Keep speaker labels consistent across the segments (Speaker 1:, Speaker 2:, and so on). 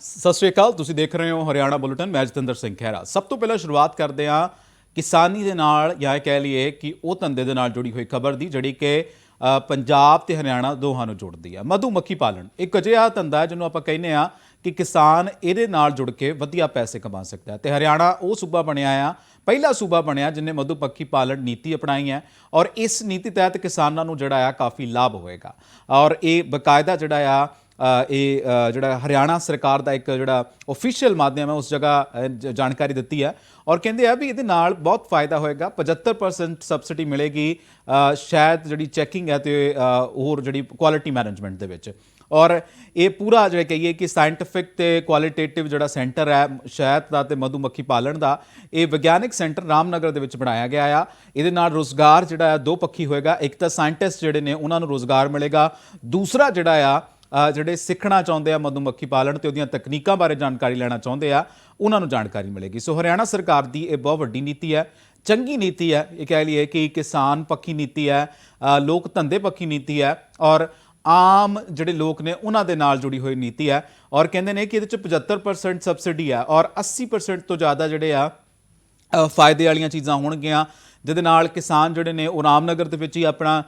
Speaker 1: ਸਤਿ ਸ਼੍ਰੀ ਅਕਾਲ, ਤੁਸੀਂ ਦੇਖ ਰਹੇ ਹੋ ਹਰਿਆਣਾ ਬੁਲੇਟਿਨ, ਮੈਂ ਜਤਿੰਦਰ ਸਿੰਘ ਖਹਿਰਾ। ਸਭ ਤੋਂ ਪਹਿਲਾਂ ਸ਼ੁਰੂਆਤ ਕਰਦੇ ਹਾਂ ਕਿਸਾਨੀ ਦੇ ਨਾਲ, ਜਾਂ ਇਹ ਕਹਿ ਲਈਏ ਕਿ ਉਹ ਧੰਦੇ ਦੇ ਨਾਲ ਜੁੜੀ ਹੋਈ ਖਬਰ ਦੀ, ਜਿਹੜੀ ਕਿ ਪੰਜਾਬ ਤੇ ਹਰਿਆਣਾ ਦੋਹਾਂ ਨੂੰ ਜੋੜਦੀ ਹੈ। ਮਧੂਮੱਖੀ ਪਾਲਣ, ਇੱਕ ਅਜਿਹਾ ਧੰਦਾ ਜਿਹਨੂੰ ਆਪਾਂ ਕਹਿੰਦੇ ਆ ਕਿ ਕਿਸਾਨ ਇਹਦੇ ਨਾਲ ਜੁੜ ਕੇ ਵਧੀਆ ਪੈਸੇ ਕਮਾ ਸਕਦਾ ਹੈ। ਤੇ ਹਰਿਆਣਾ ਉਹ ਸੂਬਾ ਬਣਿਆ ਆ, ਪਹਿਲਾ ਸੂਬਾ ਬਣਿਆ ਜਿਨੇ ਮਧੂਮੱਖੀ ਪਾਲਣ ਨੀਤੀ ਅਪਣਾਈ ਹੈ ਔਰ ਇਸ ਨੀਤੀ ਤਹਿਤ ਕਿਸਾਨਾਂ ਨੂੰ ਜਿਹੜਾ ਆ ਕਾਫੀ ਲਾਭ ਹੋਏਗਾ। ਔਰ ਇਹ ਬਕਾਇਦਾ ਜਿਹੜਾ ਆ ਇਹ ਜਿਹੜਾ ਹਰਿਆਣਾ ਸਰਕਾਰ ਦਾ ਇੱਕ ਜਿਹੜਾ ਅਫੀਸ਼ੀਅਲ ਮਾਧਿਅਮ ਹੈ ਉਸ ਜਗ੍ਹਾ ਜ- ਜਾਣਕਾਰੀ ਦਿੱਤੀ ਹੈ। ਔਰ ਕਹਿੰਦੇ ਆ ਵੀ ਇਹਦੇ ਨਾਲ ਬਹੁਤ ਫਾਇਦਾ ਹੋਏਗਾ 75% ਸਬਸਿਡੀ ਮਿਲੇਗੀ ਅ, ਸ਼ਾਇਦ ਜਿਹੜੀ ਚੈਕਿੰਗ ਹੈ ਤੇ ਹੋਰ ਜਿਹੜੀ ਕੁਆਲਿਟੀ ਮੈਨੇਜਮੈਂਟ ਦੇ ਵਿੱਚ। ਔਰ ਇਹ ਪੂਰਾ ਜਿਹੜਾ ਕਹੀਏ ਕਿ ਸਾਇੰਟਿਫਿਕ ਤੇ ਕੁਆਲਿਟੇਟਿਵ ਜਿਹੜਾ ਸੈਂਟਰ ਹੈ ਸ਼ਹਿਦ ਦਾ ਤੇ ਮਧੂਮੱਖੀ ਪਾਲਣ ਦਾ ਇਹ ਵਿਗਿਆਨਿਕ ਸੈਂਟਰ ਰਾਮਨਗਰ ਦੇ ਵਿੱਚ ਬਣਾਇਆ ਗਿਆ ਆ। ਇਹਦੇ ਨਾਲ ਰੋਜ਼ਗਾਰ ਜਿਹੜਾ ਹੈ ਦੋ ਪੱਖੀ ਹੋਏਗਾ। ਇੱਕ ਤਾਂ ਸਾਇੰਟਿਸਟ ਜਿਹੜੇ ਨੇ ਉਹਨਾਂ ਨੂੰ ਰੋਜ਼ਗਾਰ ਮਿਲੇਗਾ। ਦੂਸਰਾ ਜਿਹੜਾ ਆ ਜਿਹੜੇ ਸਿੱਖਣਾ ਚਾਹੁੰਦੇ ਆ ਮਧੂਮੱਖੀ ਪਾਲਣ ਤੇ ਉਹਦੀਆਂ ਤਕਨੀਕਾਂ ਬਾਰੇ ਜਾਣਕਾਰੀ ਲੈਣਾ ਚਾਹੁੰਦੇ ਆ, ਉਹਨਾਂ ਨੂੰ ਜਾਣਕਾਰੀ ਮਿਲੇਗੀ। ਸੋ ਹਰਿਆਣਾ ਸਰਕਾਰ ਦੀ ਇਹ ਬਹੁਤ ਵੱਡੀ ਨੀਤੀ ਹੈ, ਚੰਗੀ ਨੀਤੀ ਹੈ। ਇਹ ਕਹਿ ਲਈਏ ਕਿ ਕਿਸਾਨ ਪੱਖੀ ਨੀਤੀ ਹੈ ਲੋਕ ਧੰਦੇ ਪੱਖੀ ਨੀਤੀ ਹੈ ਔਰ ਆਮ ਜਿਹੜੇ ਲੋਕ ਨੇ ਉਹਨਾਂ ਦੇ ਨਾਲ ਜੁੜੀ ਹੋਈ ਨੀਤੀ ਹੈ ਔਰ ਕਹਿੰਦੇ ਨੇ ਕਿ ਇਹਦੇ ਚ 75% ਸਬਸਿਡੀ ਹੈ ਔਰ 80% ਤੋਂ ਜ਼ਿਆਦਾ ਜਿਹੜੇ ਆ ਫਾਇਦੇ ਵਾਲੀਆਂ ਚੀਜ਼ਾਂ ਹੋਣਗੀਆਂ, ਜਿਹਦੇ ਨਾਲ ਕਿਸਾਨ ਜਿਹੜੇ ਨੇ ਉਹ ਰਾਮਨਗਰ ਦੇ ਵਿੱਚ ਹੀ ਆਪਣਾ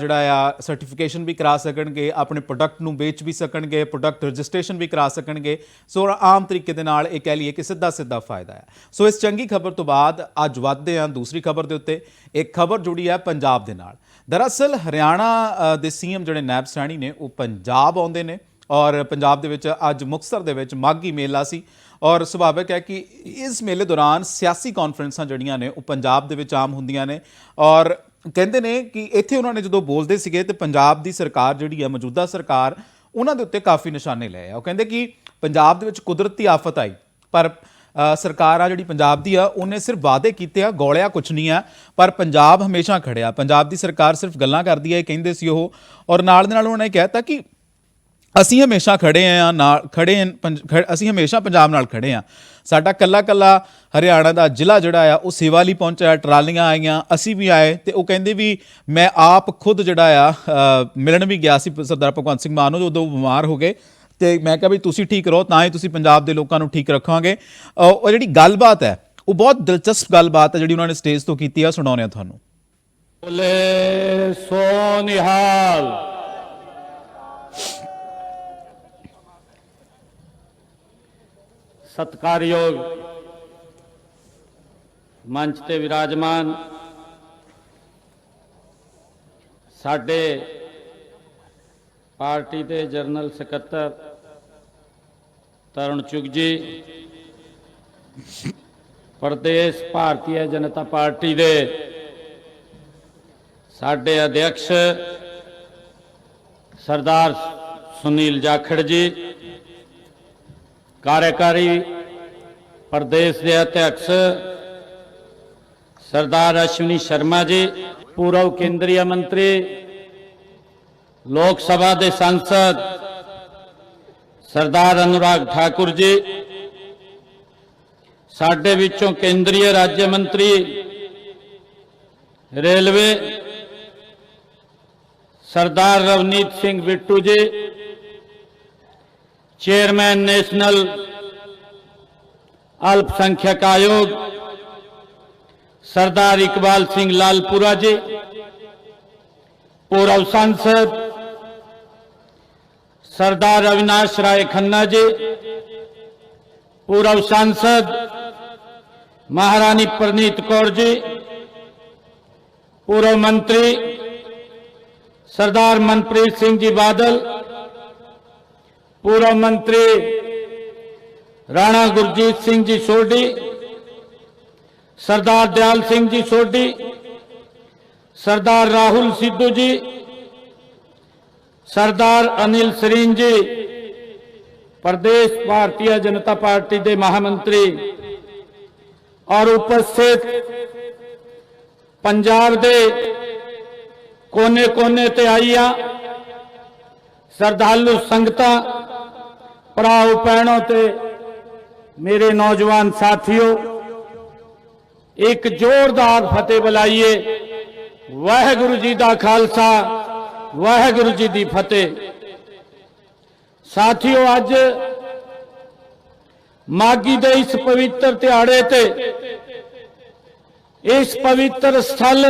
Speaker 1: ਜਿਹੜਾ ਆ ਸਰਟੀਫਿਕੇਸ਼ਨ ਵੀ ਕਰਾ ਸਕਣਗੇ ਆਪਣੇ ਪ੍ਰੋਡਕਟ ਨੂੰ ਵੇਚ ਵੀ ਸਕਣਗੇ ਪ੍ਰੋਡਕਟ ਰਜਿਸਟ੍ਰੇਸ਼ਨ ਵੀ ਕਰਾ ਸਕਣਗੇ। ਸੋ ਆਮ ਤਰੀਕੇ ਦੇ ਨਾਲ ਇਹ ਕਹਿ ਲਈਏ ਕਿ ਸਿੱਧਾ ਸਿੱਧਾ ਫਾਇਦਾ ਹੈ। ਸੋ ਇਸ ਚੰਗੀ ਖਬਰ ਤੋਂ ਬਾਅਦ ਅੱਜ ਵੱਧਦੇ ਹਾਂ ਦੂਸਰੀ ਖਬਰ ਦੇ ਉੱਤੇ। ਇੱਕ ਖਬਰ ਜੁੜੀ ਹੈ ਪੰਜਾਬ ਦੇ ਨਾਲ। ਦਰਅਸਲ ਹਰਿਆਣਾ ਅ, ਦੇ ਸੀਐਮ ਜਿਹੜੇ ਨੈਬ ਸੈਣੀ ਨੇ ਉਹ ਪੰਜਾਬ ਆਉਂਦੇ ਨੇ ਔਰ ਪੰਜਾਬ ਦੇ ਵਿੱਚ ਅੱਜ ਮੁਕਤਸਰ ਦੇ ਵਿੱਚ ਮਾਗੀ ਮੇਲਾ ਸੀ ਔਰ ਸੁਭਾਵਿਕ ਹੈ ਕਿ ਇਸ ਮੇਲੇ ਦੌਰਾਨ ਸਿਆਸੀ ਕਾਨਫਰੰਸਾਂ ਜਿਹੜੀਆਂ ਨੇ ਉਹ ਪੰਜਾਬ ਦੇ ਵਿੱਚ ਆਮ ਹੁੰਦੀਆਂ ਨੇ ਔਰ ਕਹਿੰਦੇ ਨੇ ਕਿ ਇੱਥੇ ਉਹਨਾਂ ਨੇ ਜਦੋਂ ਬੋਲਦੇ ਸੀਗੇ ਤੇ ਪੰਜਾਬ ਦੀ ਸਰਕਾਰ ਜਿਹੜੀ ਹੈ, ਮੌਜੂਦਾ ਸਰਕਾਰ, ਉਹਨਾਂ ਦੇ ਉੱਤੇ ਕਾਫੀ ਨਿਸ਼ਾਨੇ ਲਏ ਆ। ਉਹ ਕਹਿੰਦੇ ਕਿ ਪੰਜਾਬ ਦੇ ਵਿੱਚ ਕੁਦਰਤੀ ਆਫਤ ਆਈ, ਪਰ ਸਰਕਾਰ ਆ ਜਿਹੜੀ ਪੰਜਾਬ ਦੀ ਆ, ਉਹਨੇ ਸਿਰਫ ਵਾਅਦੇ ਕੀਤੇ ਆ, ਗੋਲਿਆ ਕੁਛ ਨਹੀਂ ਆ, ਪਰ ਪੰਜਾਬ ਹਮੇਸ਼ਾ ਖੜਿਆ। ਪੰਜਾਬ ਦੀ ਸਰਕਾਰ ਸਿਰਫ ਗੱਲਾਂ ਕਰਦੀ ਹੈ ਇਹ ਕਹਿੰਦੇ ਸੀ ਉਹ, ਔਰ ਨਾਲ ਦੇ ਨਾਲ ਉਹਨਾਂ ਨੇ ਕਹਿਤਾ ਕਿ ਅਸੀਂ ਹਮੇਸ਼ਾ ਖੜੇ ਆ ਨਾਲ, ਖੜੇ ਪੰਜ- ਖ- ਅਸੀਂ ਹਮੇਸ਼ਾ ਪੰਜਾਬ ਨਾਲ ਖੜੇ ਆ। ਸਾਡਾ ਕੱਲਾ ਕੱਲਾ ਹਰਿਆਣਾ ਦਾ ਜ਼ਿਲ੍ਹਾ ਜਿਹੜਾ ਆ, ਉਹ ਸੇਵਾ ਲਈ ਪਹੁੰਚਿਆ, ਟਰਾਲੀਆਂ ਆਈਆਂ, ਅਸੀਂ ਵੀ ਆਏ ਤੇ ਉਹ ਕਹਿੰਦੇ ਵੀ ਮੈਂ ਆਪ ਖੁਦ ਜਿਹੜਾ ਆ ਮਿਲਣ ਵੀ ਗਿਆ ਸੀ ਸਰਦਾਰ ਭਗਵੰਤ ਸਿੰਘ ਮਾਨ ਨੂੰ ਜਦੋਂ ਬਿਮਾਰ ਹੋ ਗਏ। ਤੇ ਮੈਂ ਕਿਹਾ ਵੀ ਤੁਸੀਂ ਠੀਕ ਰਹੋ, ਤਾਂ ਹੀ ਤੁਸੀਂ ਪੰਜਾਬ ਦੇ ਲੋਕਾਂ ਨੂੰ ਠੀਕ ਰੱਖਾਂਗੇ। ਉਹ ਜਿਹੜੀ ਗੱਲਬਾਤ ਹੈ, ਉਹ ਬਹੁਤ ਦਿਲਚਸਪ ਗੱਲਬਾਤ ਹੈ ਜਿਹੜੀ ਉਹਨਾਂ ਨੇ ਸਟੇਜ ਤੋਂ ਕੀਤੀ ਆ, ਸੁਣਾਉਂਦੇ ਆ ਤੁਹਾਨੂੰ।
Speaker 2: ਬੋਲੇ ਸੋ ਨਿਹਾਲ। ਸਤਕਾਰਯੋਗ ਮੰਚ ਤੇ ਵਿਰਾਜਮਾਨ ਸਾਡੇ ਪਾਰਟੀ ਦੇ ਜਨਰਲ ਸਕੱਤਰ ਤਰੁਣ ਚੁਗ ਜੀ, ਪ੍ਰਦੇਸ਼ ਭਾਰਤੀ ਜਨਤਾ ਪਾਰਟੀ ਦੇ ਸਾਡੇ ਅਧਿਕਸ਼ ਸਰਦਾਰ ਸੁਨੀਲ ਜਾਖੜ ਜੀ ਕਾਰਜਕਾਰੀ ਪ੍ਰਦੇਸ਼ ਦੇ ਅਧਿਕਸ਼ ਸਰਦਾਰ ਅਸ਼ਵਨੀ ਸ਼ਰਮਾ ਜੀ ਪੂਰਵ ਕੇਂਦਰੀ ਮੰਤਰੀ ਲੋਕ ਸਭਾ ਦੇ ਸੰਸਦ ਸਰਦਾਰ ਅਨੁਰਾਗ ਠਾਕੁਰ ਜੀ ਸਾਡੇ ਵਿੱਚੋਂ ਕੇਂਦਰੀ ਰਾਜ ਮੰਤਰੀ railway Sardar Ravneet Singh Bittu ji chairman national अल्पसंख्यक आयोग, सरदार इकबाल सिंह लालपुरा जी पूर्व सांसद, सरदार अविनाश राय खन्ना जी पूर्व सांसद महारानी प्रनीत कौर जी, पूर्व मंत्री सरदार मनप्रीत सिंह जी बादल पूर्व मंत्री राणा गुरजीत सिंह जी सोडी सरदार दयाल सिंह जी सोडी सरदार राहुल सिद्धू जी सरदार अनिल सरीन जी प्रदेश भारतीय जनता पार्टी के महामंत्री और उपस्थित पंजाब के कोने कोने ते आईया श्रद्धालु ਪੜਾਉ ਪੈਣੋ ਤੇ ਮੇਰੇ ਨੌਜਵਾਨ ਸਾਥੀਓ, ਇੱਕ ਜ਼ੋਰਦਾਰ ਫਤਿਹ ਬੁਲਾਈਏ। ਵਾਹਿਗੁਰੂ ਜੀ ਦਾ ਖਾਲਸਾ, ਵਾਹਿਗੁਰੂ ਜੀ ਦੀ ਫਤਿਹ। ਸਾਥੀਓ, ਅੱਜ ਮਾਗੀ ਦੇ ਇਸ ਪਵਿੱਤਰ ਦਿਹਾੜੇ ਤੇ, ਇਸ ਪਵਿੱਤਰ ਸਥਲ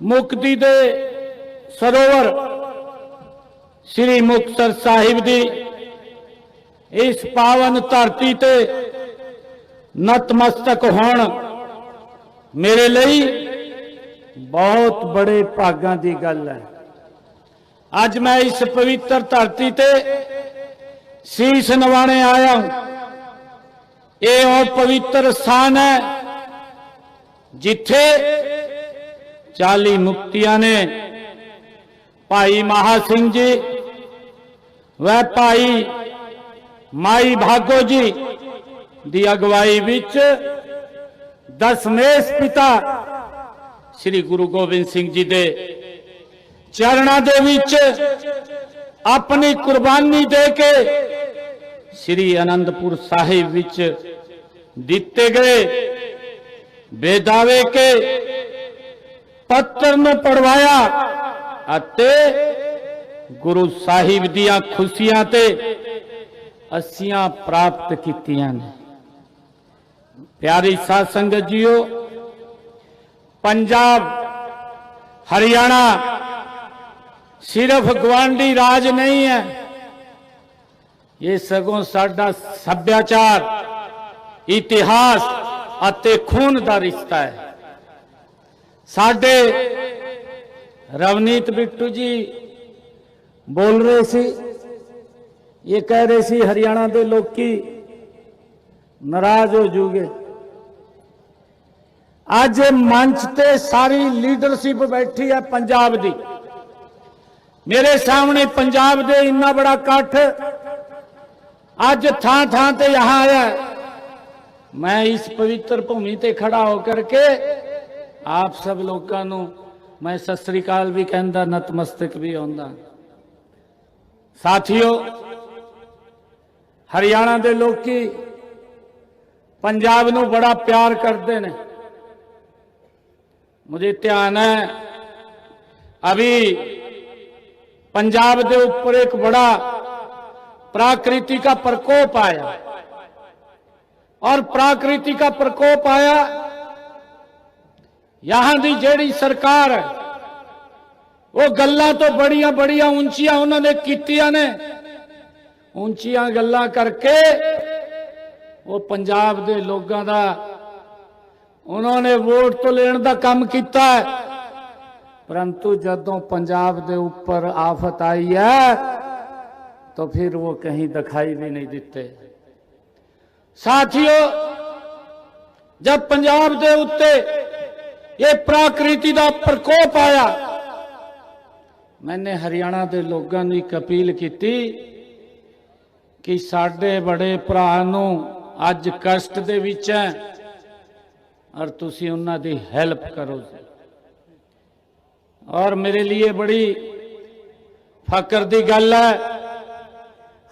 Speaker 2: ਮੁਕਤੀ ਦੇ ਸਰੋਵਰ ਸ੍ਰੀ ਮੁਕਤਸਰ ਸਾਹਿਬ ਦੀ ਇਸ ਪਾਵਨ ਧਰਤੀ ਤੇ ਨਤਮਸਤਕ ਹੋਣ ਮੇਰੇ ਲਈ ਬਹੁਤ ਬੜੇ ਭਾਗਾਂ ਦੀ ਗੱਲ ਹੈ। ਅੱਜ ਮੈਂ ਇਸ ਪਵਿੱਤਰ ਧਰਤੀ ਤੇ ਸੀਸ ਨਵਾਣੇ ਆਇਆ ਹੂੰ। ਇਹ ਉਹ ਪਵਿੱਤਰ ਸਥਾਨ ਹੈ ਜਿੱਥੇ 40 ਮੁਕਤੀਆਂ ਨੇ ਭਾਈ ਮਹਾ ਸਿੰਘ ਜੀ ਵੈ ਭਾਈ ਮਾਈ ਭਾਗੋ ਜੀ ਦੀ ਅਗਵਾਈ ਵਿੱਚ ਦਸਮੇਸ਼ ਪਿਤਾ ਸ੍ਰੀ ਗੁਰੂ ਗੋਬਿੰਦ ਸਿੰਘ ਜੀ ਦੇ ਚਰਨਾਂ ਦੇ ਵਿੱਚ ਆਪਣੀ ਕੁਰਬਾਨੀ ਦੇ ਕੇ ਸ੍ਰੀ ਅਨੰਦਪੁਰ ਸਾਹਿਬ ਵਿੱਚ ਦਿੱਤੇ ਗਏ ਬੇਦਾਵੇ ਕੇ ਪੱਤਰ ਨੂੰ ਪੜਵਾਇਆ ਅਤੇ ਗੁਰੂ ਸਾਹਿਬ ਦੀਆਂ ਖੁਸ਼ੀਆਂ ਤੇ ਅਸੀਆਂ ਪ੍ਰਾਪਤ ਕੀਤੀਆਂ ਨੇ। ਪਿਆਰੀ ਸਾਧ ਸੰਗਤ ਜੀਓ, ਪੰਜਾਬ, ਹਰਿਆਣਾ ਸਿਰਫ ਗਵਾਂਢੀ ਰਾਜ ਨਹੀਂ ਹੈ। ਇਹ ਸਗੋਂ ਸਾਡਾ ਸੱਭਿਆਚਾਰ, ਇਤਿਹਾਸ ਅਤੇ ਖੂਨ ਦਾ ਰਿਸ਼ਤਾ ਹੈ। ਸਾਡੇ ਰਵਨੀਤ ਬਿੱਟੂ ਜੀ ਬੋਲ ਰਹੇ ਸੀ। ਇਹ ਕਹਿ ਰਹੇ ਸੀ, ਹਰਿਆਣਾ ਦੇ ਲੋਕੀ ਨਾਰਾਜ਼ ਹੋ ਜੂਗੇ। ਅੱਜ ਮੰਚ ਤੇ ਸਾਰੀ ਲੀਡਰਸ਼ਿਪ ਬੈਠੀ ਹੈ ਪੰਜਾਬ ਦੀ। ਮੇਰੇ ਸਾਹਮਣੇ ਪੰਜਾਬ ਦੇ ਇੰਨਾ ਬੜਾ ਇਕੱਠ ਅੱਜ ਥਾਂ ਥਾਂ ਤੇ ਯਹਾਂ ਆਇਆ ਮੈਂ ਇਸ ਪਵਿੱਤਰ ਭੂਮੀ ਤੇ ਖੜਾ ਹੋ ਕਰਕੇ ਆਪ ਸਭ ਲੋਕਾਂ ਨੂੰ ਮੈਂ ਸਤਿ ਸ੍ਰੀ ਅਕਾਲ ਵੀ ਕਹਿੰਦਾ, ਨਤਮਸਤਕ ਵੀ ਹੁੰਦਾ ਸਾਥੀਓ ਹਰਿਆਣਾ ਦੇ ਲੋਕੀ ਪੰਜਾਬ ਨੂੰ ਬੜਾ ਪਿਆਰ ਕਰਦੇ ਨੇ मुझे ध्यान है अभी पंजाब के ऊपर एक बड़ा प्राकृति का प्रकोप आया और प्राकृति का प्रकोप आया यहां की जेड़ी सरकार है ਉਹ ਗੱਲਾਂ ਤੋਂ ਬੜੀਆਂ ਬੜੀਆਂ ਉੱਚੀਆਂ ਉਹਨਾਂ ਨੇ ਕੀਤੀਆਂ ਨੇ। ਉੱਚੀਆਂ ਗੱਲਾਂ ਕਰਕੇ ਉਹ ਪੰਜਾਬ ਦੇ ਲੋਕਾਂ ਦਾ ਉਹਨਾਂ ਨੇ ਵੋਟ ਤੋਂ ਲੈਣ ਦਾ ਕੰਮ ਕੀਤਾ ਪਰੰਤੂ ਜਦੋਂ ਪੰਜਾਬ ਦੇ ਉੱਪਰ ਆਫਤ ਆਈ ਹੈ, ਤਾਂ ਫਿਰ ਉਹ ਕਹੀਂ ਦਿਖਾਈ ਵੀ ਨਹੀਂ ਦਿੱਤੇ। ਸਾਥੀਓ, ਜਦ ਪੰਜਾਬ ਦੇ ਉੱਤੇ ਇਹ ਪ੍ਰਕਿਰਤੀ ਦਾ ਪ੍ਰਕੋਪ ਆਇਆ ਮੈਨੇ ਹਰਿਆਣਾ ਦੇ ਲੋਕਾਂ ਨੂੰ ਇੱਕ ਅਪੀਲ ਕੀਤੀ ਕਿ ਸਾਡੇ ਬੜੇ ਭਰਾ ਨੂੰ ਅੱਜ ਕਸ਼ਟ ਦੇ ਵਿੱਚ ਹੈ ਔਰ ਤੁਸੀਂ ਉਹਨਾਂ ਦੀ ਹੈਲਪ ਕਰੋ ਔਰ ਮੇਰੇ ਲਈ ਬੜੀ ਫਕਰ ਦੀ ਗੱਲ ਹੈ,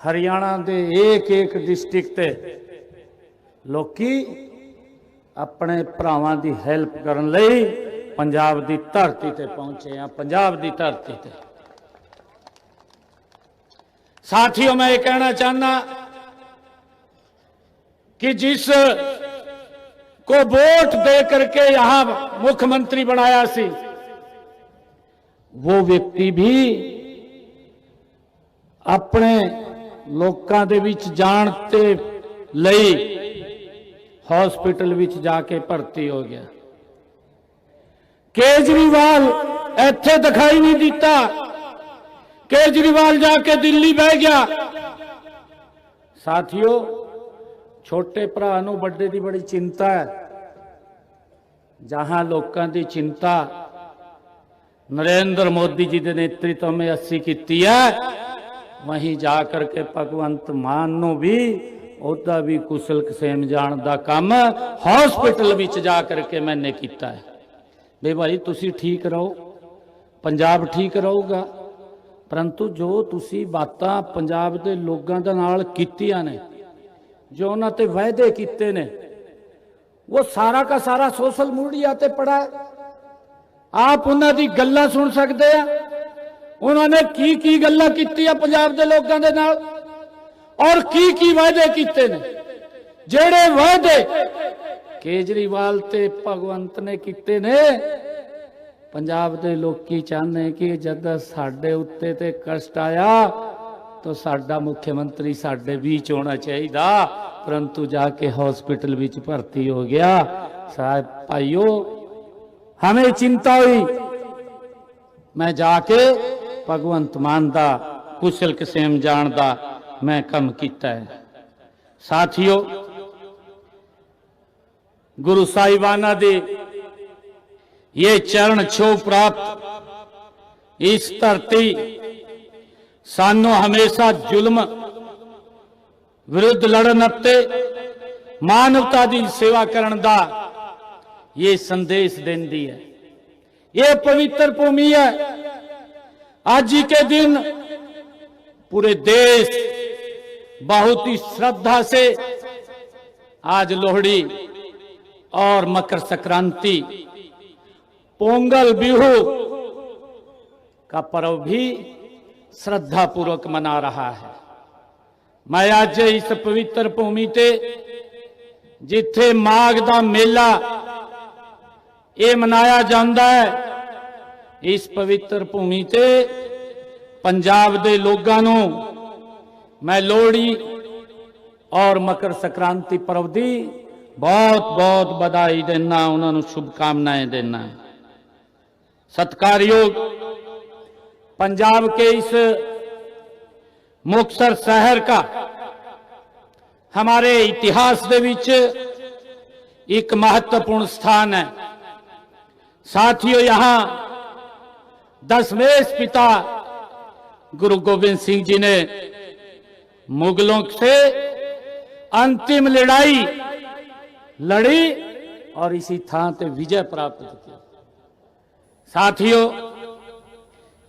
Speaker 2: ਹਰਿਆਣਾ ਦੇ ਇੱਕ ਇੱਕ ਡਿਸਟ੍ਰਿਕਟ ਤੇ ਲੋਕੀ ਆਪਣੇ ਭਰਾਵਾਂ ਦੀ ਹੈਲਪ ਕਰਨ ਲਈ ਪੰਜਾਬ ਦੀ ਧਰਤੀ ਤੇ ਪਹੁੰਚੇ ਆ, ਪੰਜਾਬ ਦੀ ਧਰਤੀ ਤੇ। ਸਾਥੀਓ ਮੈਂ ਇਹ ਕਹਿਣਾ ਚਾਹਨਾ कि जिस को वोट दे करके यहां मुख्यमंत्री बनाया सी वो व्यक्ति भी ਆਪਣੇ ਲੋਕਾਂ ਦੇ ਵਿੱਚ ਜਾਣ ਤੇ ਲਈ ਹਸਪੀਟਲ ਵਿੱਚ ਜਾ ਕੇ ਭਰਤੀ ਹੋ ਗਿਆ ਕੇਜਰੀਵਾਲ ਇੱਥੇ ਦਿਖਾਈ ਨਹੀਂ ਦਿੱਤਾ ਕੇਜਰੀਵਾਲ ਜਾ ਕੇ ਦਿੱਲੀ ਬਹਿ ਗਿਆ। ਸਾਥੀਓ, ਛੋਟੇ ਭਰਾ ਨੂੰ ਵੱਡੇ ਦੀ ਬੜੀ ਚਿੰਤਾ ਹੈ। ਜਹਾਂ ਲੋਕਾਂ ਦੀ ਚਿੰਤਾ ਨਰਿੰਦਰ ਮੋਦੀ ਜੀ ਦੇ ਨੇਤਰਤਵ में ਅਸੀਂ ਕੀਤੀ ਹੈ। ਵਹੀਂ ਜਾ ਕਰਕੇ ਭਗਵੰਤ ਮਾਨ ਨੂੰ ਵੀ, ਉਹਦਾ ਵੀ ਕੁਸ਼ਲ ਕਸੇਮ ਜਾਣ ਦਾ ਕੰਮ ਹਸਪੀਟਲ ਵਿੱਚ ਜਾ ਕਰਕੇ ਮੈਨੇ ਕੀਤਾ ਹੈ। ਵੀ ਭਾਈ ਤੁਸੀਂ ਠੀਕ ਰਹੋ। ਪੰਜਾਬ ਠੀਕ ਰਹੂਗਾ। ਪਰੰਤੂ ਜੋ ਤੁਸੀਂ ਬਾਤਾਂ ਪੰਜਾਬ ਦੇ ਲੋਕਾਂ ਦੇ ਨਾਲ ਕੀਤੀਆਂ ਨੇ, ਜੋ ਉਹਨਾਂ ਤੇ ਵਾਅਦੇ ਕੀਤੇ ਨੇ, ਉਹ ਸਾਰਾ ਦਾ ਸਾਰਾ ਸੋਸ਼ਲ ਮੀਡੀਆ ਤੇ ਪੜਾ ਆਪ ਉਹਨਾਂ ਦੀ ਗੱਲਾਂ ਸੁਣ ਸਕਦੇ ਆ। ਉਹਨਾਂ ਨੇ ਕੀ ਕੀ ਗੱਲਾਂ ਕੀਤੀਆਂ ਪੰਜਾਬ ਦੇ ਲੋਕਾਂ ਦੇ ਨਾਲ ਔਰ ਕੀ ਕੀ ਵਾਅਦੇ ਕੀਤੇ ਨੇ। ਜਿਹੜੇ ਵਾਅਦੇ ਕੇਜਰੀਵਾਲ ਤੇ ਭਗਵੰਤ ਨੇ ਕੀਤੇ ਨੇ ਪੰਜਾਬ ਦੇ ਲੋਕੀ ਚਾਹੁੰਦੇ ਕਿ ਜਦ ਸਾਡੇ ਉੱਤੇ ਤੇ ਕਸ਼ਟ ਆਇਆ, ਤਾਂ ਸਾਡਾ ਮੁੱਖ ਮੰਤਰੀ ਸਾਡੇ ਵਿੱਚ ਹੋਣਾ ਚਾਹੀਦਾ। ਪਰੰਤੂ ਜਾ ਕੇ ਹਸਪੀਟਲ ਵਿੱਚ ਭਰਤੀ ਹੋ ਗਿਆ। ਸਾਹਿਬ ਭਾਈਓ, ਹਮੇ ਚਿੰਤਾ ਹੋਈ। ਮੈਂ ਜਾ ਕੇ ਭਗਵੰਤ ਮਾਨ ਦਾ, ਕੁਸ਼ਲ ਕਸੇਮ ਜਾਣ ਦਾ ਮੈਂ ਕੰਮ ਕੀਤਾ ਹੈ। ਸਾਥੀਓ, ਗੁਰੂ ਸਾਹਿਬਾਨਾਂ ਦੇ ये चरण छो प्राप्त। इस धरती सानू हमेशा जुल्म, विरुद्ध लड़न मानवता की सेवा कर ये संदेश देती है। ये पवित्र भूमि है। आज ही के दिन पूरे देश बहुत ही श्रद्धा से आज लोहड़ी और मकर संक्रांति पोंगल बिहू का पर्व भी श्रद्धा पूर्वक मना रहा है। मैं आज इस पवित्र भूमि ते ਜਿੱਥੇ ਮਾਘ ਦਾ ਮੇਲਾ ਇਹ ਮਨਾਇਆ ਜਾਂਦਾ ਹੈ ਇਸ ਪਵਿੱਤਰ ਭੂਮੀ ਤੇ ਪੰਜਾਬ ਦੇ ਲੋਕਾਂ ਨੂੰ ਮੈਂ ਲੋਹੜੀ ਔਰ ਮਕਰ ਸੰਕ੍ਰਾਂਤੀ ਪਰਵ ਦੀ ਬਹੁਤ ਬਹੁਤ ਵਧਾਈ ਦੇਣਾ ਉਹਨਾਂ ਨੂੰ ਸ਼ੁਭ ਕਾਮਨਾਵਾਂ सत्कारयोग पंजाब के इस मुक्तसर शहर का हमारे इतिहास ਦੇ ਵਿੱਚ ਇੱਕ महत्वपूर्ण स्थान है साथियों यहाँ दसवें पिता गुरु गोविंद सिंह जी ने मुगलों से अंतिम लड़ाई लड़ी और इसी थां पे विजय प्राप्त की साथियों